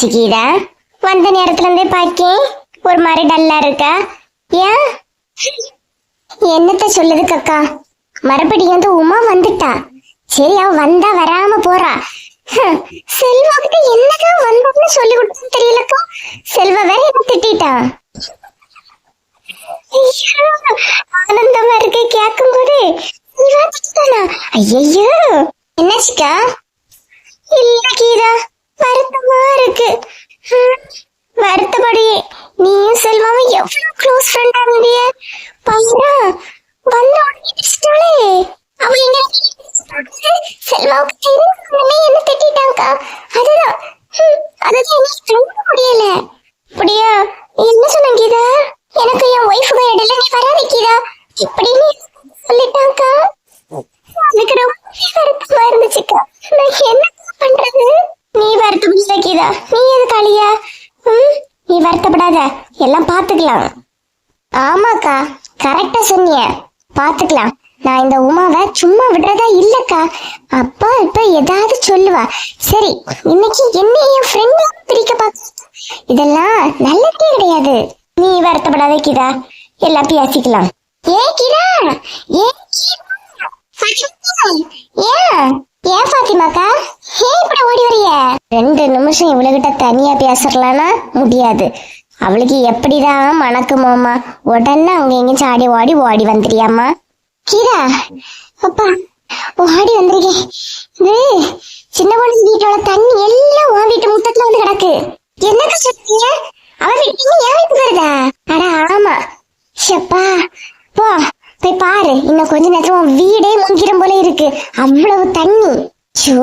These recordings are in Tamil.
என்னாச்சு கீதா. வந்த நேரத்துல இருந்தே பாக்கேன் ஒரு மாதிரி டல்லா இருக்கா? ஏன்? என்னத்த சொல்லுது கக்கா? மறுபடியும் வந்து உமா வந்துட்டா. சரி அவ வந்தா வராம போறா. செல்வா கிட்ட என்னதான் வந்தோம்னு சொல்லி கொடுத்தா தெரியலக்கா? செல்வா வேற என்ன திட்டான் ஐயோ, ஆனந்தமா இருக்கு கேட்கும் போது செல்வா திட்டானா ஐயோ என்னாச்சுக்கா? இல்ல கீதா. வருத்தமா இருக்கு. ஹம், வருத்தப்படி. நீயும் செல்வாவும் எவ்வளவு க்ளோஸ் ஃப்ரெண்டா இருந்திய. பையனா வந்த உடனே பிடிச்சிட்டாளே அவ எங்க செல்வாவுக்கு என்ன திட்டாங்கக்கா அதுதான். ஹம், அதுதான் எனக்கு தாங்க முடியல. அப்படியா? என்ன சொன்ன கீதா? எனக்கு என் ஒய்ஃபுக்கு இடையில நீ வர கீதா. இப்படின்னு சொல்லிட்டாங்கக்கா. எனக்கு ரொம்ப வருத்தமா இருந்துச்சுக்கா. நான் என்ன பண்றது? நீ வருத்தப்படாத கீதா. நீ எது காளியா? ம்? நீ வருத்தப்படாத. எல்லாம் பார்த்துக்கலாம். ஆமாக்கா கரெக்டா சொன்னிய. பார்த்துக்கலாம். நான் இந்த உமாவை சும்மா விடுறதா இல்லக்கா. அப்பா இப்ப ஏதாவது சொல்லுவா. சரி இன்னைக்கு என்ன என் ஃப்ரெண்ட் பிரிக்க பார்க்க இதெல்லாம் நல்லதே கிடையாது. நீ வருத்தப்படாத கீதா. எல்லாம் பேசிக்கலாம். ஏ கிரா ஏ ஏன்? ஏன் ஃபாத்திமாக்கா ஏன் இப்படி ஓடி வரிய ரெண்டு நிமிஷம் இவளுகிட்ட தனியா பேசலாம்னா முடியாது. அவளுக்கு எப்படிதான் மணக்குமோமா உடனே அங்க எங்கேயும் சாடி ஓடி ஓடி வந்துறியாம்மா கீதா அப்பா ஓடி வந்திருக்கேன் இது சின்ன பொண்ணு வீட்டோட தண்ணி எல்லாம் உன் வீட்டு முத்தத்துல வந்து கிடக்கு. என்னக்கா சொல்றீங்க? அவ வீட்டு என் வீட்டுக்கு வருதா? அட ஆமா. ஷப்பா போ. போய் பாரு இன்னும் கொஞ்ச நேரத்துல உன் வீடே முங்கிரும் போல இருக்கு. அவ்வளவு தண்ணி. சோ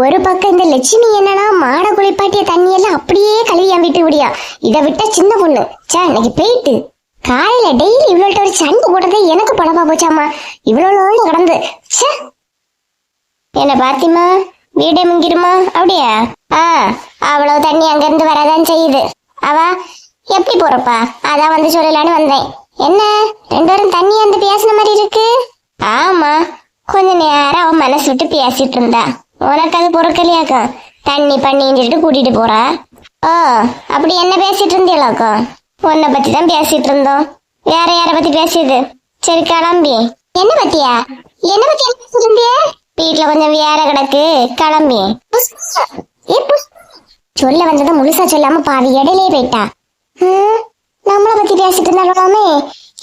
ஒரு பக்கம் இந்த லட்சுமி என்னன்னா மாட குளிப்பாட்டிய தண்ணி எல்லாம் அப்படியே கழுவி என் விடியா இதை விட்டா சின்ன பொண்ணு. சே இன்னைக்கு போயிட்டு காலையில டெய்லி இவ்வளோட்ட ஒரு சண்டை போட்டதே எனக்கு படமா போச்சாமா? இவ்வளோ நாள் கடந்து. ச்சே. என்ன பாத்திமா வீடே முங்கிருமா? அப்படியா? ஆ அவ்வளவு தண்ணி அங்கிருந்து வரதான் செய்யுது. அவ எப்படி போறப்பா? அதான் வந்து சொல்லலான்னு வந்தேன். என்ன? ரெண்டு பேரும் தண்ணி வந்து பேசின மாதிரி இருக்கு? ஆமா. கொஞ்ச நேரம் அவன் மனசு விட்டு பேசிட்டு இருந்தா. உனக்கு அது பொறுக்கலையாக்கா? தண்ணி பண்ணின்னு சொல்லிட்டு கூட்டிட்டு போறா. ஓ அப்படி என்ன பேசிட்டு இருந்தீங்களாக்கா? உன்னை பத்தி தான் பேசிட்டு இருந்தோம். வேற யார பத்தி பேசியது? சரி கிளம்பி. என்ன பத்தியா? என்ன பத்தி என்ன பேசிட்டு இருந்திய வீட்டுல கொஞ்சம் வேற கிடக்கு. கிளம்பி. சொல்ல வந்ததை முழுசா சொல்லாம பாதி இடையிலே போயிட்டா. நம்மள பத்தி பேசிட்டு இருந்தாலுமே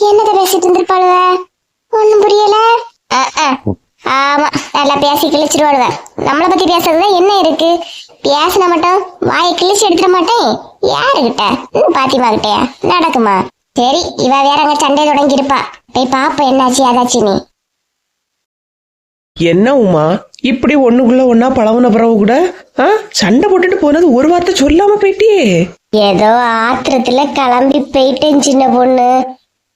என்னத பேசிட்டு இருந்திருப்பாளுவ? ஒண்ணும் புரியல. அஹ், ஆமா நல்லா பேசி கிழிச்சிருவாளுவ. நம்மள பத்தி பேசுறதுதான் என்ன இருக்கு? பேசின மட்டும் வாயை கிழிச்சு எடுத்துட மாட்டேன். யாருகிட்ட? பாத்திமா கிட்டயா? நடக்குமா? சரி இவ வேற அங்க சண்டை தொடங்கி இருப்பா போய் பாப்ப என்னாச்சு அதாச்சு நீ என்ன உமா? இப்படி ஒண்ணுக்குள்ள ஒன்னா பழகுன பிறகு கூட சண்டை போட்டுட்டு போனது ஒரு வார்த்தை சொல்லாம போயிட்டியே. ஏதோ ஆத்திரத்துல கிளம்பி போயிட்டேன் சின்ன பொண்ணு.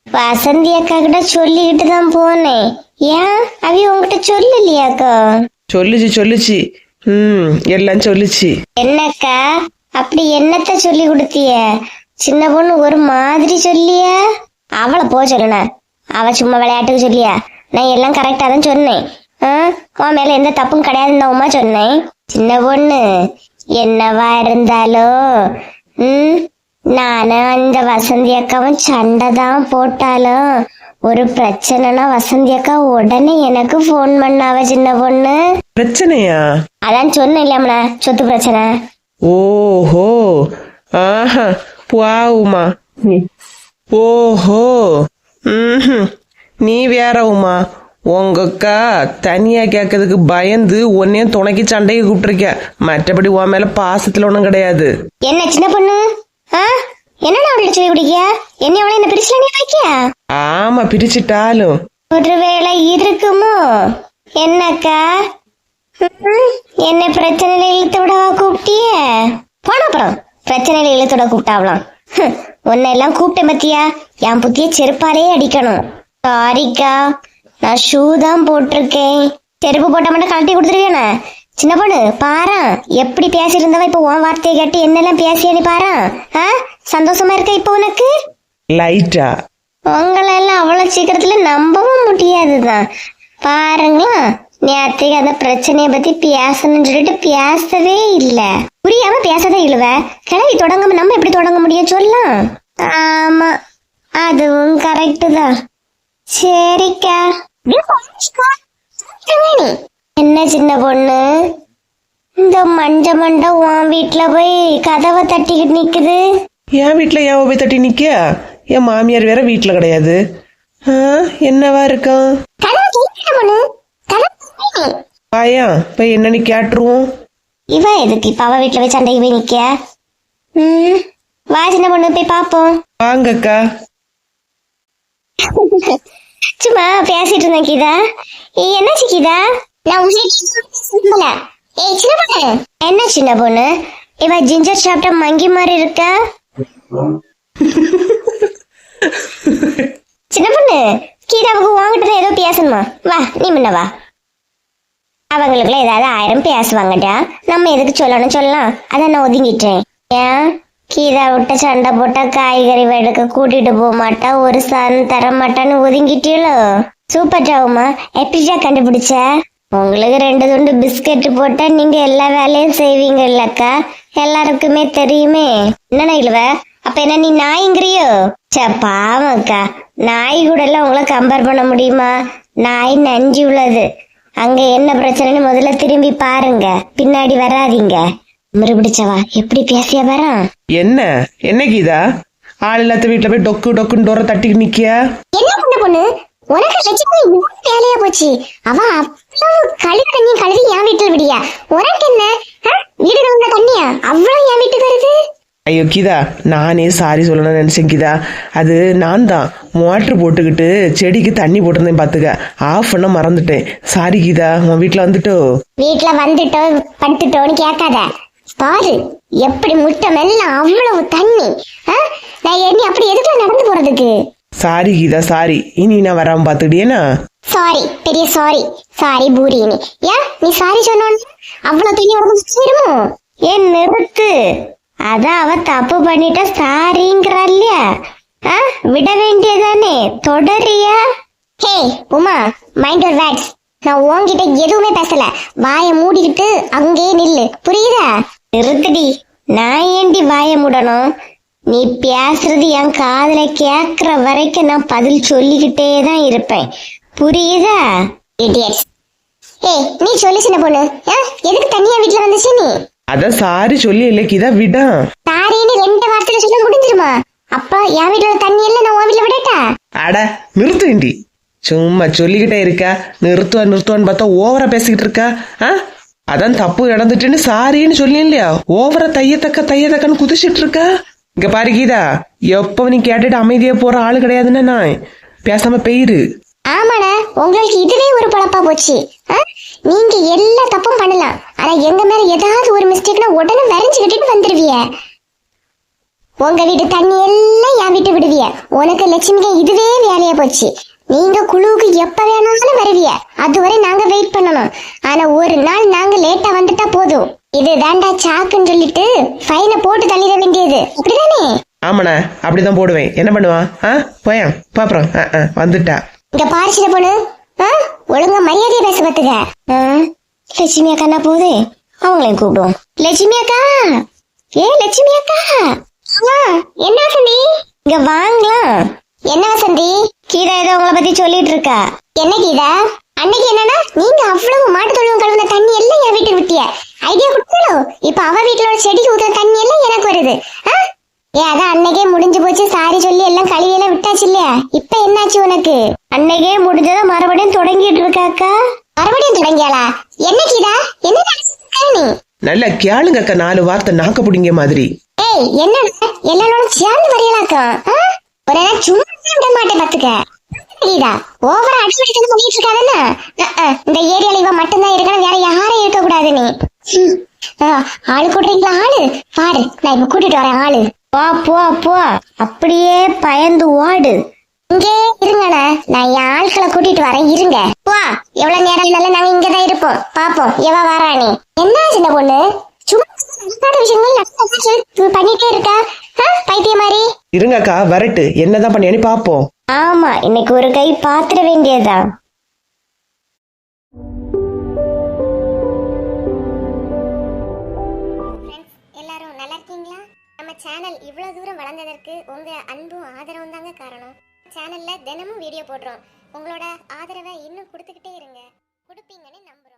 வசந்தி அக்கா கிட்ட சொல்லிக்கிட்டு தான் போனேன். ஏன்? அவி உங்ககிட்ட சொல்லலையாக்கா? சொல்லுச்சு சொல்லுச்சு. ம் எல்லாம் சொல்லுச்சு. என்னக்கா? அப்படி என்னத்த சொல்லி கொடுத்திய சின்ன பொண்ணு ஒரு மாதிரி சொல்லிய? அவளை போ சொல்லுன அவ சும்மா விளையாட்டுக்கு சொல்லியா? நான் எல்லாம் கரெக்டா தான் சொன்னேன். உன் மேல எந்த தப்பும் கிடையாதுன்னு உமா சொன்னேன். சின்ன பொண்ணு. என்னவா இருந்தாலும் ம்? நானும் அந்த வசந்தி அக்காவும் சண்டை தான் போட்டாலும் ஒரு பிரச்சனைனா வசந்தி அக்கா உடனே எனக்கு ஃபோன் பண்ணாவ சின்ன பொண்ணு. பிரச்சனையா? அதான் சொன்னேன் இல்லையாமல சொத்து பிரச்சனை. ஓஹோ. ஆஹா. புவா உமா ஓஹோ. ம்ஹும். நீ வேற உமா. உங்க அக்கா தனியா கேட்கறதுக்கு பயந்து உன்னையும் துணைக்கு சண்டைக்கு கூப்பிட்டுருக்க. மற்றபடி உன் மேல பாசத்துல ஒண்ணும் கிடையாது. என்ன சின்ன பொண்ணு? ஆ? என்னடா அவள்கிட்ட சொல்லி குடிக்க என்ன அவளை என்ன பிரிச்சுல நீ வைக்க ஆமா பிரிச்சுட்டாலும். ஒருவேளை இருக்குமோ? என்னக்கா? என்ன பிரச்சனையில இழுத்து விடவா கூப்பிட்டிய? போன அப்புறம் பிரச்சனையில இழுத்து விட கூப்பிட்டாவலாம் உன்னை எல்லாம் கூப்பிட்டேன் பத்தியா? என் புத்திய செருப்பாலே அடிக்கணும். சாரிக்கா நான் ஷூ தான் போட்டிருக்கேன். செருப்பு போட்ட மட்டும் கழட்டி கொடுத்துருக்கேனே சின்ன பொண்ணு பாரா எப்படி பேசிட்டு இருந்தவ இப்ப உன் வார்த்தையை கேட்டு என்னெல்லாம் பேசியா நீ பாரா? ஆ? சந்தோஷமா இருக்க இப்ப உனக்கு? லைட்டா உங்களை எல்லாம் அவ்வளவு சீக்கிரத்துல நம்பவும் முடியாதுதான். பாருங்களா நேற்றுக்கு அந்த பிரச்சனைய பத்தி பேசணும்னு சொல்லிட்டு பேசவே இல்ல. புரியாம பேசவே கிளவி தொடங்காம நம்ம எப்படி தொடங்க முடியும் சொல்லலாம்? ஆமா அதுவும் கரெக்டு தான். சரிக்கா. என்ன சின்ன பொண்ணு? இந்த மஞ்ச மண்டை உன் வீட்டுல போய் கதவை தட்டிக்கிட்டு நிக்குது. என் வீட்டில் ஏன் போய் தட்டி நிற்க என் மாமியார் வேற வீட்டில் கிடையாது. என்னவா இருக்கும். வாயா போய் என்னன்னு கேட்டுருவோம். இவ எதுக்கு இப்ப அவ வீட்டுல போய் சண்டைக்கு போய் நிக்க வா சின்ன பொண்ணு போய் பாப்போம். வாங்கக்கா. சும்மா பேசிட்டு இருந்தேன் கீதா. என்னாச்சு கீதா? நான் உங்ககிட்ட ஏய் சின்ன பொண்ணு. என்ன சின்ன பொண்ணு? இவ ஜிஞ்சர் சாப்பிட்ட மங்கி மாதிரி இருக்க? சின்ன பொண்ணு கீதாவுக்கு வாங்கிட்டு ஏதோ பேசணுமா? வா நீ முன்ன வா. அவங்களுக்குள்ள ஏதாவது ஆயிரம் பேசுவாங்கடா. நம்ம எதுக்கு சொல்லணும் சொல்லலாம். அதான் நான் ஒதுங்கிட்டேன். ஏன்? கீதா விட்ட சண்டை போட்டா காய்கறி வெடுக்க கூட்டிட்டு போக மாட்டா. ஒரு சாதம் தர மாட்டான்னு ஒதுங்கிட்டீங்களோ சூப்பர் ஜாவுமா எப்படிடா கண்டுபிடிச்ச? உங்களுக்கு ரெண்டு துண்டு பிஸ்கட் போட்டா நீங்க எல்லா வேலையும் செய்வீங்க இல்லக்கா எல்லாருக்குமே தெரியுமே. என்ன இழுவ? அப்ப என்ன நீ நாய்ங்கிறியோ? சே பாவம்க்கா நாய் கூட எல்லாம் உங்களை கம்பேர் பண்ண முடியுமா? நாய் நஞ்சு உள்ளது. அங்க என்ன பிரச்சனைன்னு முதல்ல திரும்பி பாருங்க. பின்னாடி வராதீங்க. முறுபிடிச்சவா எப்படி பேசிய வரான் என்ன? என்ன கீதா? ஆள் இல்லாத வீட்டில் போய் டொக்கு டொக்குன்னு டோரை தட்டிக்கிட்டு நிற்கியா என்ன பண்ண பொண்ணு? உனக்கு லட்சுமி வேலையா போச்சு. அவ அவ்வளவு கழுவி தண்ணி கழுவி என் வீட்டுல விடியா. உனக்கு என்ன? வீடு கழுவுன தண்ணியா? அவ்வளவு என் வீட்டுக்கு வருது. ஐயோ கீதா நானே சாரி சொல்லணும்னு நினைச்சேன் கீதா. அது நான் தான். மோட்ரு போட்டுக்கிட்டு செடிக்கு தண்ணி போட்டிருந்தேன் பார்த்துக்க ஆஃப் பண்ண மறந்துட்டேன். சாரி கீதா உன் வீட்டில் வந்துட்டோ? வீட்டுல வந்துட்டோ படுத்துட்டோன்னு கேட்காத. பாரு எப்படி முட்டை மெல்ல அவ்வளவு தண்ணி? நான் எண்ணி அப்படி எதுக்குள்ள நடந்து போறதுக்கு? Sorry Geetha sorry. இனி நான் வராம பார்த்துக்கிட்டியேனா? சாரி பெரிய சாரி சாரி பூரினி. ஏன் நீ சாரி சொன்னோன்னு? அவ்வளவு தண்ணி உடம்பு சேருமோ? ஏன் நிறுத்து? அதான் அவ தப்பு பண்ணிட்டா சாரிங்கிறா இல்லையா ஆ, விட வேண்டியதானே? தொடரியா hey Uma mind your words நான் உன்கிட்ட எதுவுமே பேசல. வாயை மூடிக்கிட்டு அங்கேயே நில்லு. புரியுதா? நிறுத்துடி நான் ஏண்டி வாயை மூடணும்? நீ பேசுறது என் காதுல கேக்குற வரைக்கும் நான் பதில் சொல்லிக்கிட்டே தான் இருப்பேன். புரியுதா? ஏய் நீ சொல்லு சின்ன பொண்ணு. எதுக்கு தனியா வீட்டுல வந்துச்சு நீ? அதான் சாரி சொல்லி இல்லை கீதா விடா. சாரின்னு ரெண்டு வாரத்துல சொல்ல முடிஞ்சிருமா? அப்ப என் வீட்டுல தண்ணி எல்லாம் நான் உன் வீட்டுல விடட்டா? அட நிறுத்துண்டி சும்மா சொல்லிக்கிட்டே இருக்கா. நிறுத்துவா நிறுத்துவான்னு பார்த்தா ஓவரா பேசிக்கிட்டு இருக்கா. ஆ? அதான் தப்பு நடந்துட்டுன்னு சாரின்னு சொல்லி இல்லையா ஓவர தையத்தக்க தையத்தக்கன்னு குதிச்சிட்டு இருக்கா இங்க பாரு கீதா எப்போ நீ கேட்டுட்டு அமைதியா போற ஆளு கிடையாதுன்னு நான் பேசாம பெயிரு ஆமாடா உங்களுக்கு இதுவே ஒரு பழப்பா போச்சு. ஆ? நீங்க எல்லா தப்பும் பண்ணலாம். ஆனா எங்க மேல ஏதாவது ஒரு மிஸ்டேக்னா உடனே வரைஞ்சுக்கிட்டு வந்துருவிய. உங்க வீட்டு தண்ணி எல்லாம் என் வீட்டு விடுவிய. உனக்கு லட்சுமிக்கு இதுவே வேலையா போச்சு. நீங்க குழுவுக்கு எப்ப வேணாலும் வருவிய. அதுவரை நாங்க வெயிட் பண்ணணும். ஆனா ஒரு நாள் நாங்க லேட்டா வந்துட்டா போதும். இது தாண்டா சாக்குன்னு சொல்லிட்டு ஃபைனை போட்டு தள்ளிட வேண்டியது. அப்படிதானே? ஆமாண்ணா அப்படிதான் போடுவேன். என்ன பண்ணுவான் ஆ போயான் பாப்புறோம். வந்துட்டா. இங்க பாரு சின்ன பொண்ணு. ஆ? ஒழுங்கா மரியாதையா பேச பாத்துக்க. ஆ? லட்சுமி அக்கா என்ன போகுது? அவங்களையும் கூப்பிடுவோம். லட்சுமி அக்கா! ஏ லட்சுமி அக்கா! என்ன வசந்தி? இங்க வாங்கலாம் என்ன வசந்தி? கீதா ஏதோ உங்களை பத்தி சொல்லிட்டு இருக்கா. என்ன கீதா? அன்னைக்கு என்னன்னா நீங்க அவ்வளவு மாட்டு தொழுவம் கழுவுன தண்ணி எல்லாம் என் வீட்டுக்கு விட்டிய. ஐடியா கொடுத்தாலும் இப்ப அவ வீட்டுல செடிக்கு ஊத்துற தண்ணி எல்லாம் எனக்கு வருது? ஏ அதான் அன்னைக்கே முடிஞ்சு போச்சு. சாரி சொல்லி எல்லாம் கழுவியெல்லாம் விட்டாச்சு இல்லையா? இப்ப என்னாச்சு உனக்கு? அன்னைக்கே முடிஞ்சதை மறுபடியும் தொடங்கிட்டு இருக்காக்கா மறுபடியும் தொடங்கியாளா? என்ன கீதா என்ன நீ நல்ல கேளுங்க அக்கா நாலு வார்த்தை நாக்க பிடிங்க மாதிரி. ஏய் என்ன எல்லாரோடும் சேர்ந்து வரையலாக்கும் ஒரு சும்மா விட மாட்டேன் பாத்துக்க கீதா ஓவரா அடிச்சுட்டு சொல்லிட்டு இருக்காதுன்னா? இந்த ஏரியால இவன் மட்டும்தான் இருக்கணும் வேற யாரும் இருக்க கூடாது நீ. ஆளு கூட்டுறீங்களா ஆளு? பாரு நான் இப்ப கூட்டிட்டு வரேன் ஆளு. போ போ போ. அப்படியே பயந்து ஓடு. இங்கே இருங்கண்ணே. நான் என் ஆட்களை கூட்டிட்டு வரேன் இருங்க. போ. எவ்வளவு நேரம் இருந்தாலும் நாங்க இங்கதான் இருப்போம். பாப்போம். எவ வாரானே என்ன சின்ன பொண்ணு? சும்மா விஷயங்கள் பண்ணிட்டே இருக்கா? பைத்திய மாதிரி இருங்கக்கா வரட்டு. என்னதான் பண்ணியான்னு பாப்போம். ஆமா இன்னைக்கு ஒரு கை பாத்திர வேண்டியதுதான் எல்லாரும் நல்லா இருக்கீங்களா? இவ்வளவு தூரம் வளர்ந்ததற்கு உங்க அன்பும் ஆதரவும் தாங்க காரணம். சேனல்ல தினமும் வீடியோ போடுறோம். உங்களோட ஆதரவை இன்னும் கொடுத்துக்கிட்டே இருங்க. கொடுப்பீங்கன்னு நம்புறோம்.